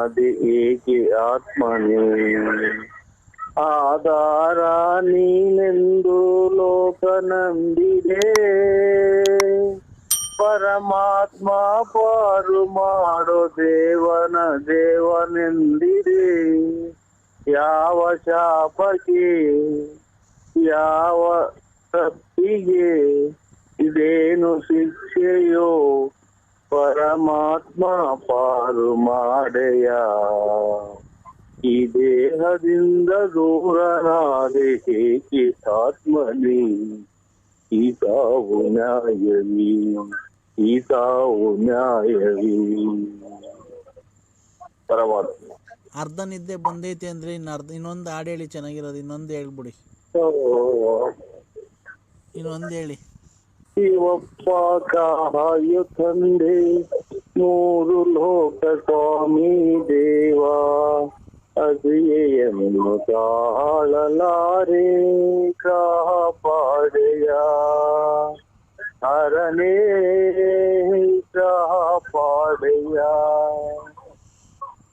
ಅದೇ ಆತ್ಮನೇ. ಆಧಾರ ನೀನೆಂದು ಲೋಕ ನಂಬಿದೆ. ಪರಮಾತ್ಮ ಪಾರು ಮಾಡೋ ದೇವನ ದೇವನೆಂದಿದೆ. ಯಾವ ಶಾಪಕ್ಕೆ, ಯಾವ ತಪ್ಪಿಗೆ ಇದೇನು ಶಿಕ್ಷೆಯೋ ಪರಮಾತ್ಮ ಪಾರು ಮಾಡೆಯ. ಈ ದೇಹದಿಂದ ದೂರನಾದೆ ಹೇಗೆ ಆತ್ಮನಿ. ಈ ಸಾವು ನ್ಯಾಯವಿ. ಈ ಸಾವು ನ್ಯಾಯವಿ. ಪರಮಾತ್ಮ. ಅರ್ಧ ನಿದ್ದೆ ಬಂದೈತೆ ಅಂದ್ರೆ ಇನ್ನು ಅರ್ಧ ಇನ್ನೊಂದು ಹಾಡು ಹೇಳಿ ಚೆನ್ನಾಗಿರೋದು. ಇನ್ನೊಂದು ಹೇಳ್ಬಿಡಿ. ಇನ್ನೊಂದು ಹೇಳಿ. ಶಿವಪ್ಪ ಕಾಯು ತಂದೆ ಮೂರು ಲೋಕ ಸ್ವಾಮಿ ದೇವ ಅದಿಯನ್ನು ತಾಳಲಾರೆ ಕಾಪಾಡೆಯ ಹರನೇ ಕಾಪಾಡೆಯ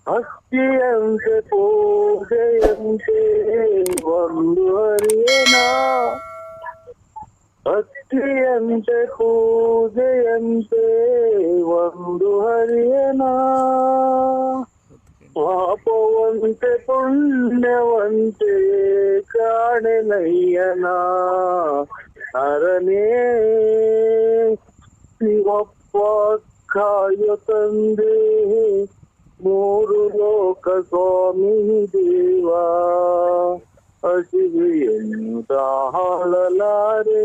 ಭಕ್ತಿಯಂತೆ ಪೂಜೆಯಂತೆ ಒಂದು ಹರಿಯನಾ ಭಕ್ತಿಯಂತೆ ಪೂಜೆಯಂತೆ ಒಂದು ಹರಿಯನ ಪಾಪವಂತೆ ಪುಣ್ಯವಂತೆ ಕಾಣೆನಯ್ಯನ ಹರನೇ ಶಿವಪ್ಪ ಕಾಯ ತಂದೆ ಮೂರು ಲೋಕ ಸ್ವಾಮಿ ದೇವ ಹಸಿವೆಯನ್ನು ತಾಳಲಾರೆ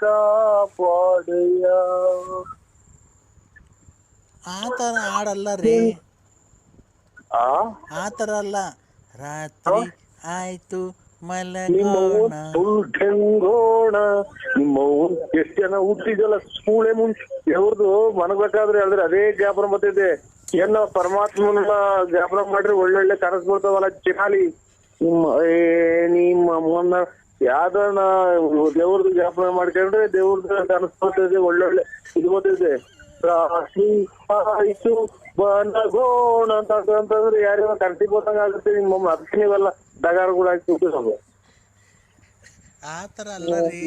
ಕಾಪಾಡೆಯ. ಆ ಆತರ ಹಾಡಲ್ಲ ರೀ ಆ? ಆ ಥರ ಅಲ್ಲ. ರಾತ್ರಿ ಆಯ್ತು ಮಲಗೋಣ. ನಿಮ್ಮ ಎಷ್ಟು ಜನ ಹುಟ್ಟಿದಲ್ಲ ಸ್ಕೂಲೇ ಮುಂಚೆ ಇವ್ರದ್ದು ಮನಬೇಕಾದ್ರೆ ಅಂದ್ರೆ ಅದೇ ಜ್ಞಾಪನ ಬರ್ತಿದೆ ಏನ ಪರಮಾತ್ಮನ ಜ್ಞಾಪನ ಮಾಡ್ರಿ ಒಳ್ಳೊಳ್ಳೆ ಕನಸು ಬರ್ತಾವಲ್ಲ ಚಿನಾಲಿ ನಿಮ್ಮ ನಿಮ್ಮ ಅಮ್ಮನ್ನ ಯಾವ್ದನ ದೇವ್ರದ್ದು ಜ್ಞಾಪನ ಮಾಡ್ಕೊಂಡ್ರೆ ದೇವ್ರದ್ದು ಕನಸು ಬರ್ತಿದೆ ಒಳ್ಳೊಳ್ಳೆ ಇದು ಗೊತ್ತಿದೆ ಬನಗೋಣ ಅಂತ ಅಂತಂದ್ರೆ ಯಾರ್ಯಾರ ಕನಸಿಗೆ ಗೊತ್ತಂಗ ಆಗುತ್ತೆ. ನಿಮ್ಮ ಅದಕ್ಕೆ ನೀವೆಲ್ಲ ಕೂಡ ಹಾಕಿ ಕೂತಿರೋದು ಆ ಥರ ಅಲ್ಲ ರೀ.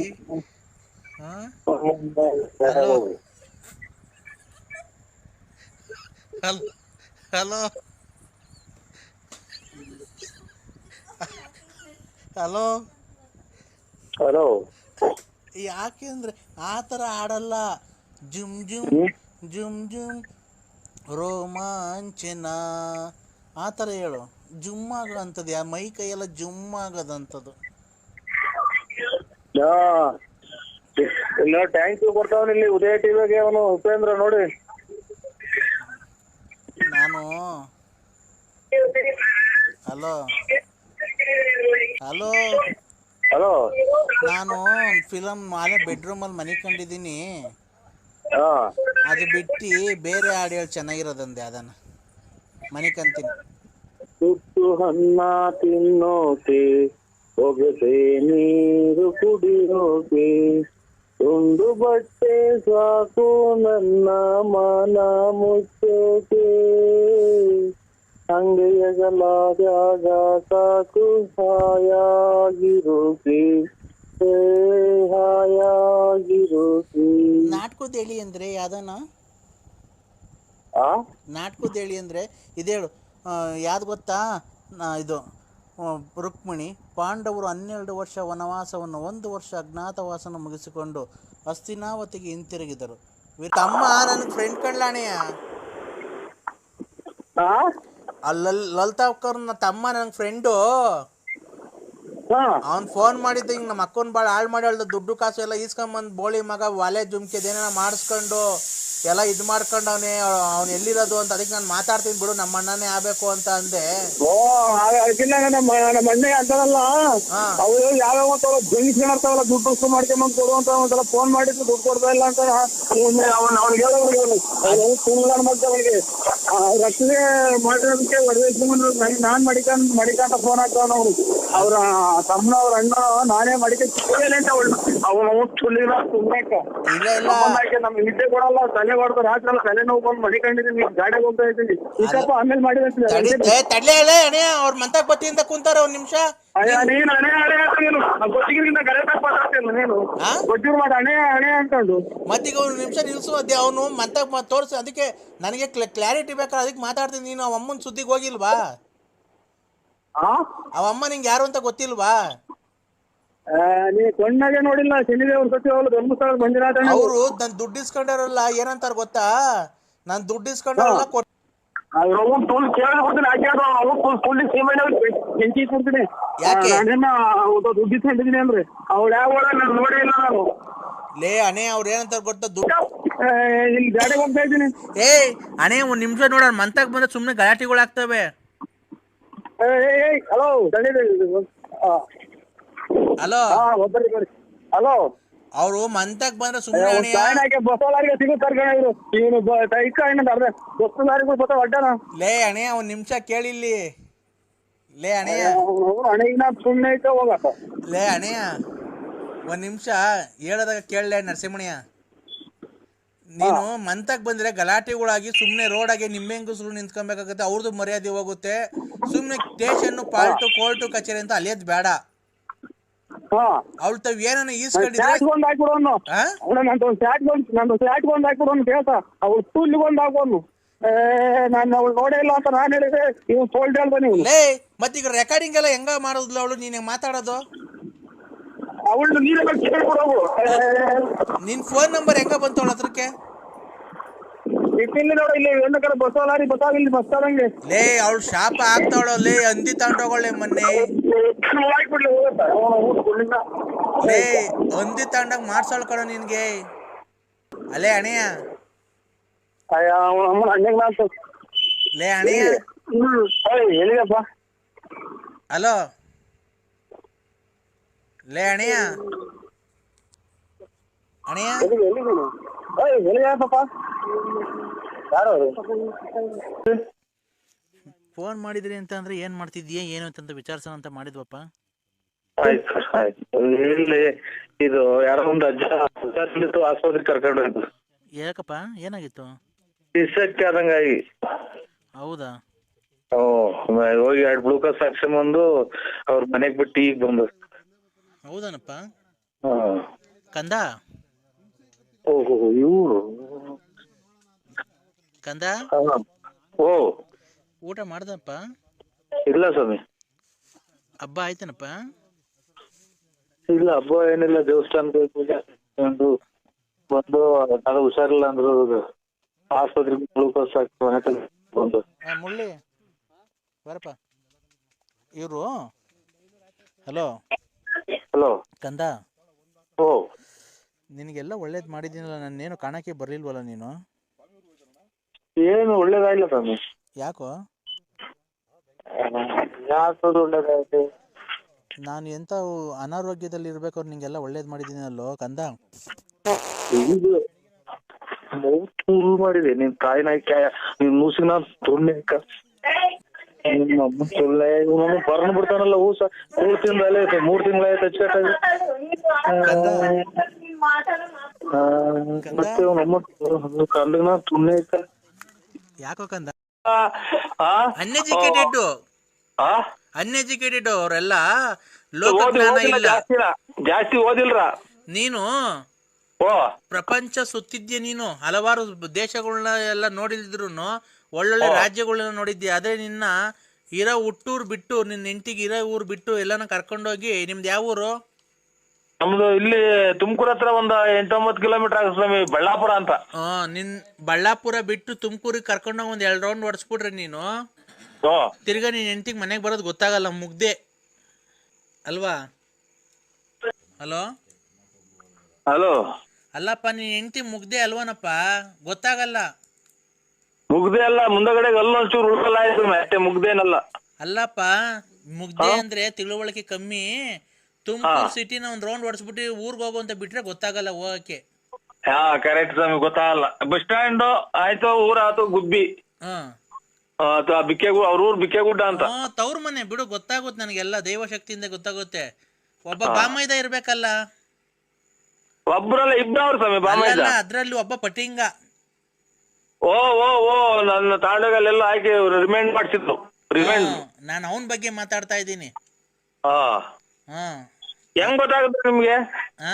Hello? Hello? Hello hello hello ಯಾಕೆ ಅಂದ್ರೆ ಆ ಥರ ಆಡಲ್ಲ ಜುಮ್ ಜುಮ್ ಜುಮ್ ಜುಮ್. ರೋಮಾಂಚನ. ಆ ಥರ ಹೇಳು. ಜುಮ್ ಆಗೋಂಥದ್ದು ಯಾ ಮೈ ಕೈಯೆಲ್ಲ ಜುಮ್ ಆಗೋದಂಥದ್ದು. ಟ್ಯಾಂಕ್ ಬರ್ತಾವನ ಇಲ್ಲಿ ಉದಯ ಟಿವಿಗೆ ಅವನು ಉಪೇಂದ್ರ ನೋಡಿ. ನಾನು? ಹಲೋ ಹಲೋ ಹಲೋ ನಾನು ಫಿಲಮ್ ಮಾಲೆ ಬೆಡ್ರೂಮಲ್ಲಿ ಮನೆ ಕಂಡಿದ್ದೀನಿ ಹಾ ಅದು ಬಿಟ್ಟು ಬೇರೆ ಹಾಡು ಹೇಳಿ ಚೆನ್ನಾಗಿರೋದಂದೆ ಅದನ್ನ ಮನೆ ಕಂತೀನಿ ತುತ್ತು ಹಣ್ಣ ತಿನ್ನೋಕೆ ಹೊಗಸೆ ನೀರು ಕುಡಿಯೋಕೆ ಒಂದು ಬಟ್ಟೆ ಸಾಕು ನನ್ನ ಮನ ಮುಚ್ಚೋಕೆ ಅಂಗೈಯಗಲಾದಾಗ ಸಾಕು ಹಾಯಾಗಿರು ಹಾಯಾಗಿರು ಹಾಯಾಗಿರೋಕೆ ಅಂದ್ರೆ ಯಾವ್ದನ? ಆ? ನಾಟಕದ ಹೇಳಿ ಅಂದರೆ ಇದೇಳು ಯಾವ್ದು ಗೊತ್ತಾ? ಇದು ರುಕ್ಮಿಣಿ ಪಾಂಡವರು ಹನ್ನೆರಡು ವರ್ಷ ವನವಾಸವನ್ನು ಒಂದು ವರ್ಷ ಅಜ್ಞಾತವಾಸನ ಮುಗಿಸಿಕೊಂಡು ಅಸ್ತಿನಾವತಿಗೆ ಹಿಂತಿರುಗಿದರು. ತಮ್ಮ ನನ್ನ ಫ್ರೆಂಡ್ ಕಣ್ಲಾಣೆಯ? ಅಲ್ಲಿ ಲಲಿತಾವ್ಕರ್ ನನ್ನ ತಮ್ಮ ನನ್ನ ಫ್ರೆಂಡು ಅವ್ನ್ ಫೋನ್ ಮಾಡಿದ್ದ ಹಿಂಗ್ ನಮ್ಮ ಅಕ್ಕನ ಭಾಳ ಹಾಳು ಮಾಡಿ ಹೇಳ್ದ ದುಡ್ಡು ಕಾಸು ಎಲ್ಲ ಈಸ್ಕೊಂಬಂದು ಬೋಳಿ ಮಗ ಒಲೆ ಏನೇನೋ ಮಾಡಿಸ್ಕೊಂಡು. ಎಲ್ಲ ಇದು ಮಾಡ್ಕೊಂಡು ಅವನೇ ಅವ್ನು ಎಲ್ಲಿರೋದು ಅಂತ ಅದಕ್ಕೆ ನಾನು ಮಾತಾಡ್ತೀನಿ ಬಿಡು ನಮ್ಮ ಅಣ್ಣನೇ ಆಗ್ಬೇಕು ಅಂತ ಅಂದೆ. ಓ ಅದಕ್ಕಿಂತ ನಮ್ಮ ನಮ್ಮ ಅಣ್ಣ ಅಂತಾರಲ್ಲ. ಅವ್ರು ಯಾವ್ಯಾವ ಒಂಥರ ಬೆಂಕಿಸ್ಕೊಂಡಾರ್ತಾವಲ್ಲ ದುಡ್ಡು ವಸ್ತು ಮಾಡ್ಕೊಂಬಂದು ಕೊಡು ಅಂತ ಒಂದ್ಸಲ ಫೋನ್ ಮಾಡಿದ್ರು ದುಡ್ಡು ಕೊಡ್ತಾ ಇಲ್ಲ ಅಂತ. ಅವ್ನ ಅವ್ನಿಗೆ ಅವನು ಸುಳ್ಳು ಮತ್ತೆ ಅವನಿಗೆ. ರಕ್ಷಣೆ ಮಾಡಿರೋದಕ್ಕೆ ಹೊಡೆದ ನಾನ್ ಮಡಿಕೊಂಡ್ ಮಡಿಕಂತ ಫೋನ್ ಹಾಕ್ತಾವ್ ಅವ್ರು ಅವ್ರ ತಮ್ಮನ ಅವ್ರ ಅಣ್ಣ ನಾನೇ ಮಡಿಕೆ ಅಂತ ಅವಳು. ಅವನು ಸುಳ್ಳಿಲ್ಲ ಸುಮ್ಮನೆ ನಮ್ಗೆ ನಿದ್ದೆ ಕೊಡಲ್ಲ ತಲೆ ನಿದ್ದೆ ಹೊಡೆದು ರಾತ್ರಿ ಎಲ್ಲ ತಲೆ ನೋವು ಬಂದು ಮಡಿಕೊಂಡಿದ್ದೀನಿ ಗಾಡಿಗೆ ಹೋಗ್ತಾ ಇದ್ದೀನಿ. ಆಮೇಲೆ ತಡಿ ಮಾಡಿದಂತೆ ಏ, ತಡ್ಲೇ ಹೇಳೇ ಅಣೆ ಅವ್ರ ಮಂತಕ್ ಬತ್ತಿಯಿಂದ ಕುಂತಾರ ಒಂದ್ ನಿಮಿಷ. ಅಯ್ಯ ನೀನು ಹಣೆ ಹಣೆ ಅಂತ ನೀನು. ಗೊತ್ತಿಗಿಂತ ಕರೆಕ್ಟಾಗಿ ಮಾತಾಡ್ತಿಲ್ಲ ನೀನು. ಆ? ಗೊತ್ತಿರು ಮಾಡಿ ಹಣೆ ಹಣೆ ಅನ್ಕೊಂಡು ಮತ್ತೀಗ ಒಂದ್ ನಿಮಿಷ ನಿಲ್ಸು ಅದೇ ಅವನು ಮಂತಕ್ ತೋರ್ಸು. ಅದಕ್ಕೆ ನನಗೆ ಕ್ಲಾರಿಟಿ ಬೇಕಾದ್ರೆ ಅದಕ್ಕೆ ಮಾತಾಡ್ತೀನಿ ನೀನು. ಅವ ಅಮ್ಮನ ಸುದ್ದಿಗೆ ಹೋಗಿಲ್ವಾ? ಆ? ಅವ ಅಮ್ಮ ನಿಂಗೆ ಯಾರು ಅಂತ ಗೊತ್ತಿಲ್ವಾ? ನೀ ಕಣ್ಣಾಗೆ ನೋಡಿಲ್ಲ ಶನಿದೇವ್ರ ಸತಿ ಧರ್ಮಸ್ಥಳ ಮಂಜುನಾಥ ಅವರು ನನ್ ದುಡ್ಡು ಇಸ್ಕೊಂಡಾರಲ್ಲ ಏನಂತಾರ ಗೊತ್ತಾ? ನನ್ ದುಡ್ಡು ಇಸ್ಕೊಂಡಾರಲ್ಲ ಕೊಟ್ ತುಲ್ ತುಲ್ ಸೀಮೆಣ್ಣೆ ಬೆಂಕಿ ಕೊಡ್ತೀನಿ ಯಾಕೆ? ನಾನೇನ ದುಡ್ಡು ಇಸ್ಕೊಂಡಿದ್ದೀನಿ ಅಂದ್ರೆ. ಅವಳು ಯಾವ ನಾನು ನೋಡೇ ಇಲ್ಲ ನಾನು. ಲೇ ಅಣೆ ಅವ್ರು ಏನಂತಾರ ಗೊತ್ತಾ? ದುಡ್ಡು ಆ, ಇಲ್ಲಿ ಗಾಡಿಗೆ ಹೋಗ್ತಾ ಇದ್ದೀನಿ. ಏಯ್ ಅಣೆ ಒಂದ್ ನಿಮಿಷ ನೋಡ ಮಂತಕ್ ಬಂದ್ರೆ ಸುಮ್ನೆ ಗಲಾಟೆಗಳು ಆಗ್ತವೆ. ಹಲೋ ಅಲೋ ಹಾ ಒಬ್ಬರಿಗೆ ಹಲೋ ಅವರು ಮಂತಕ್ ಬಂದ್ರೆ ಸುಮ್ಮನೆ ಬಸವಲಾರಿಗೆ ಸಿಗುತ್ತಾರೆ ಕಣ ಇವರು ಇವನು ಟೈಕ ಏನಂತ ಅರ್ಧ ಬಸವಲಾರಿಗೂ ಬತ್ತ ಒಡ್ಡನ ಲೇ ಅಣೆ ಒಂದ್ ನಿಮಿಷ ಕೇಳಿಲ್ಲಿ. ಲೇ ಅಣೆಯ ಹಣೆಗಿನ ಸುಮ್ಮನೆ ಐತೆ ಹೋಗಪ್ಪ. ಲೇ ಅಣೆಯ ಒಂದ್ ನಿಮಿಷ ಹೇಳದಾಗ ಕೇಳಲೆ ನರಸಿಂಹಣಿಯ ನೀನು ಮಂತಕ್ ಬಂದ್ರೆ ಗಲಾಟೆಗಳಾಗಿ ಸುಮ್ನೆ ಆಗಿ ನಿಂಬೆಂಗುಸ್ರು ನಿಂತ್ಕೊಬೇಕಾಗತ್ತೆ ಅವ್ರದ್ದು ಮರ್ಯಾದೆ ಹೋಗುತ್ತೆ. ಸುಮ್ನೆ ಸ್ಟೇಷನ್ ಪಾಲ್ಟು ಕೋರ್ಟು ಕಚೇರಿ ಅಂತ ಅಲಿಯೋದ್ ಬೇಡ. ಅವಳು ತಾವ್ ಏನನ್ನ ಈಸ್ಕೊಂಡಿದ್ರೆ? ಬಂದ್ ಹಾಕ್ಬಿಡೋನು? ಅವಳ ನಂದು ಒಂದು ಸ್ಯಾಟ್ ಬಂದ್ ನಂದು ಸ್ಯಾಟ್ ಬಂದ್ ಹಾಕ್ಬಿಡೋನು ಕೇಸ ಅವಳು ತುಲ್ಲಿ ಬಂದ್ ಹಾಕೋನು ನಾನು ಅವಳು ನೋಡೇ ಇಲ್ಲ ಅಂತ ನಾನು ಹೇಳಿದೆ ಇವ್ ಸೋಲ್ಡ್ ಹೇಳ್ತಾನೆ ನೀವು ಲೇ ಮತ್ತೀಗ ರೆಕಾರ್ಡಿಂಗ್ ಎಲ್ಲ ಹೆಂಗ ಮಾಡೋದ್ಲ ಅವಳು? ನೀನ್ ಮಾತಾಡೋದು? ಅವಳು ನೀನೇ ಕೇಳ್ಬಿಡೋವು ನಿನ್ ಫೋನ್ ನಂಬರ್ ಹೆಂಗ ಬಂತು ಅವಳ ಹತ್ರಕ್ಕೆ ನೋಡ ಇಲ್ಲಿ ಒಂದು ಕಡೆ ಇಲ್ಲಿ ಬಸ್ತಾದಂಗೆ ಲೇ ಅವಳು ಶಾಪ ಆಗ್ತಾವಳು ಲೇ ಅಂದಿ ತಗೊಂಡೋಗಳೆ ಮೊನ್ನೆ. ಲೇ ಅಂದಿ ತಗೊಂಡಾಗ ಮಾಡ್ಸೋಳ್ ಕಣೋ ನಿನ್ಗೆ. ಅಲ್ಲೇ ಅಣೆಯ ಲೇ ಅಣೆಯ ಎಲ್ಲಿಗಪ್ಪ ಹಲೋ. ಲೇ ಅಣೆಯ ಅಣೆಯ ಎಲ್ಲಿಗೆ ಎಲ್ಲಿಗೆ ನೀನು? ಯಾರು ಅವರು? ಫೋನ್ ಮಾಡಿದ್ರಿ ಅಂತ ಅಂದ್ರೆ ಏನ್ ಮಾಡ್ತಿದ್ಯಾ ಏನು ಅಂತ ವಿಚಾರಿಸೋಣ ಅಂತ ಮಾಡಿದ್ವಪ್ಪ? ಆಯ್ತು ಆಯ್ತು. ಇಲ್ಲಿ ಇದು ಯಾರೋ ಒಂದು ಅಜ್ಜ ಹುಷಾರಿಲ್ಲಿತ್ತು ಆಸ್ಪತ್ರೆಗೆ ಕರ್ಕೊಂಡು ಹೋಯ್ತು ಯಾಕಪ್ಪ ಏನಾಗಿತ್ತು? ಇಸಕ್ಕೆ ಆದಂಗಾಗಿ. ಹೌದಾ? ಓ ಹೋಗಿ ಎರಡು ಗ್ಲೂಕೋಸ್ ಹಾಕ್ಸ್ಕೊಂಬಂದು ಅವ್ರ ಮನೆಗೆ ಬಿಟ್ಟು ಈಗ ಬಂದು ಹೌದಾನಪ್ಪ. ಹಾ. ಕಂದ? ಓಹೋ ಇವರು? ಕಂದ? ಓ. ಊಟ ಮಾಡ್ದಪ್ಪ? ಇಲ್ಲ ಸ್ವಾಮಿ. ಹಬ್ಬ ಆಯ್ತೇನಪ್ಪ? ಇಲ್ಲ ಹಬ್ಬ ಏನಿಲ್ಲ ದೇವಸ್ಥಾನಕ್ಕೆ ಪೂಜೆ ಒಂದು ಬಂದು ಅದು ಹುಷಾರಿಲ್ಲ ಅಂದ್ರು ಆಸ್ಪತ್ರೆಗೆ ಗ್ಲೂಕೋಸ್ ಹಾಕಿ ಬಂದು. ಆ, ಮುಳ್ಳಿ. ಬರಪ್ಪ. ಇವರು? ಹಲೋ? ಹಲೋ? ಕಂದ? ಓ. ನಿನಗೆಲ್ಲ ಒಳ್ಳೇದು ಮಾಡಿದ್ದೀನಲ್ಲ ಏನು ಕಾಣಕ್ಕೆ ಬರಲಿಲ್ವಲ್ಲ ನೀನು? ಏನು ಒಳ್ಳೇದಾಗಿಲ್ಲ ಸ್ವಾಮಿ. ಯಾಕೋ? ಯಾಕದು ಒಳ್ಳೇದಾಯ್ತು. ನಾನು ಎಂತ ಅನಾರೋಗ್ಯದಲ್ಲಿ ಇರ್ಬೇಕಾದ್ರೆ ನಿಂಗೆಲ್ಲ ಒಳ್ಳೇದು ಮಾಡಿದ್ದೀನಲ್ಲೋ ಕಂದ? ಇದು ಮೂರು ಮಾಡಿದೆ. ನಿನ್ ತಾಯಿನ ನಿನ್ ಮೂಸಿನ ತುಣ್ಣೆ ನಿಮ್ಮ ಅಮ್ಮ ಸುಳ್ಳೆ ಇವನು ಬರ್ನ್ ಬಿಡ್ತಾನಲ್ಲ ಹೂಸ ಮೂರ್ ತಿಂಗಳ ಆಯ್ತು ಮೂರ್ ತಿಂಗಳ ಮತ್ತೆ ಇವನಮ್ಮ ಕಲ್ಲಿನ ತುಣ್ಣೆ ಐತ. ಯಾಕೋ ಕಂದ? ಆ ಅನ್ಎಜುಕೇಟೆಡ್ ಅನ್ಎಜುಕೇಟೆಡ್ ಅವರೆಲ್ಲ ಲೋಕ ಓದಿ ಜ್ಞಾನ ಓದಿಲ್ಲ ಇಲ್ಲ. ಜಾಸ್ತಿ ಓದಿಲ್ರ? ನೀನು ಓ. ಪ್ರಪಂಚ ಸುತ್ತಿದ್ಯ ನೀನು? ಹಲವಾರು ದೇಶಗಳನ್ನ ಎಲ್ಲ ನೋಡಿದ್ರು ಒಳ್ಳೊಳ್ಳೆ ರಾಜ್ಯಗಳನ್ನ ನೋಡಿದ್ಯ? ಆದ್ರೆ ನಿನ್ನ ಇರೋ ಹುಟ್ಟೂರ್ ಬಿಟ್ಟು ನಿನ್ನ ಹೆಂಡತಿಗೆ ಇರೋ ಊರು ಬಿಟ್ಟು ಎಲ್ಲಾನ ಕರ್ಕೊಂಡೋಗಿ ನಿಮ್ದು ಯಾವ ಊರು? ನಮ್ದು ಇಲ್ಲಿ ತುಮಕೂರ್ ಹತ್ರ ಒಂದ್ ಎಂಟೊಂಬತ್ತು ಕಿಲೋಮೀಟರ್ ಆಗುತ್ತೆ ಸ್ವಾಮಿ ಬಳ್ಳಾಪುರ ಅಂತ. ನಿನ್ ಬಳ್ಳಾಪುರ ಬಿಟ್ಟು ತುಮಕೂರಿಗೆ ಕರ್ಕೊಂಡು ಒಂದ್ ಎರಡ್ ರೌಂಡ್ ಹೊಡ್ಸ್ಬಿಟ್ರೆ ನೀನು. ಓ ತಿರ್ಗಾ ನೀನ್ ಹೆಂಡತಿಗೆ ಮನೆಗೆ ಬರೋದು ಗೊತ್ತಾಗಲ್ಲ ಮುಗ್ದೆ. ಅಲ್ವಾ? ಹಲೋ? ಹಲೋ. ಅಲ್ಲಪ್ಪ ನೀನ್ ಹೆಂಡತಿ ಮುಗ್ದೆ ಅಲ್ವನಪ್ಪ? ಗೊತ್ತಾಗಲ್ಲ. ಮುಗ್ದೆ ಅಲ್ಲ ಮುಂದಗಡೆ ಅಲ್ಲೊಂಚೂರು ಉಳ್ಕಲ್ಲ ಆಯ್ತು ಅಷ್ಟೇ ಮುಗ್ದೇನಲ್ಲ. ಅಲ್ಲಪ್ಪ ಮುಗ್ದೆ ಅಂದ್ರೆ ತಿಳುವಳಿಕೆ ಕಮ್ಮಿ. ತುಮಕೂರು ಸಿಟಿನ ಒಂದ್ ರೌಂಡ್ ಹೊಡ್ಸ್ಬಿಟ್ಟು ಊರ್ಗ್ ಹೋಗು ಅಂತ ಬಿಟ್ರೆ ಗೊತ್ತಾಗಲ್ಲ ಹೋಗಕ್ಕೆ ಹಾ ಕರೆಕ್ಟ್ ಸ್ವಾಮಿ ಗೊತ್ತಾಗಲ್ಲ. ಬಸ್ ಸ್ಟ್ಯಾಂಡ್ ಆಯ್ತು ಊರ ಆತು ಗುಬ್ಬಿ. ಹಾ. ಬಿಕ್ಕೆಗು ಅವ್ರ ಊರ್ ಬಿಕ್ಕೆಗುಡ್ಡ ಅಂತ. ಹ್ಮ್, ತವ್ರ ಮನೆ ಬಿಡು ಗೊತ್ತಾಗುತ್ತೆ ನನಗೆಲ್ಲ ದೈವ ಶಕ್ತಿಯಿಂದ ಗೊತ್ತಾಗುತ್ತೆ. ಒಬ್ಬ ಬಾಮೈದ ಇರ್ಬೇಕಲ್ಲ. ಒಬ್ರಲ್ಲ ಇಬ್ಬರವ್ರ ಸ್ವಾಮಿ ಬಾಮೈದ. ಅಲ್ಲಲ್ಲ ಅದ್ರಲ್ಲಿ ಒಬ್ಬ ಪಟಿಂಗ. ಓ ಓ ಓ ನನ್ನ ತಾಂಡಗಲ್ಲೆಲ್ಲ ಹಾಕಿ ರಿಮೈಂಡ್ ಮಾಡ್ಸಿದ್ರು ರಿಮೈಂಡ್ ನಾನು ಅವನ ಬಗ್ಗೆ ಮಾತಾಡ್ತಾ ಇದ್ದೀನಿ. ಹಾ. ಹಾ. ಹೆಂಗ್ ಗೊತ್ತಾಗುತ್ತೆ ನಿಮ್ಗೆ? ಆ?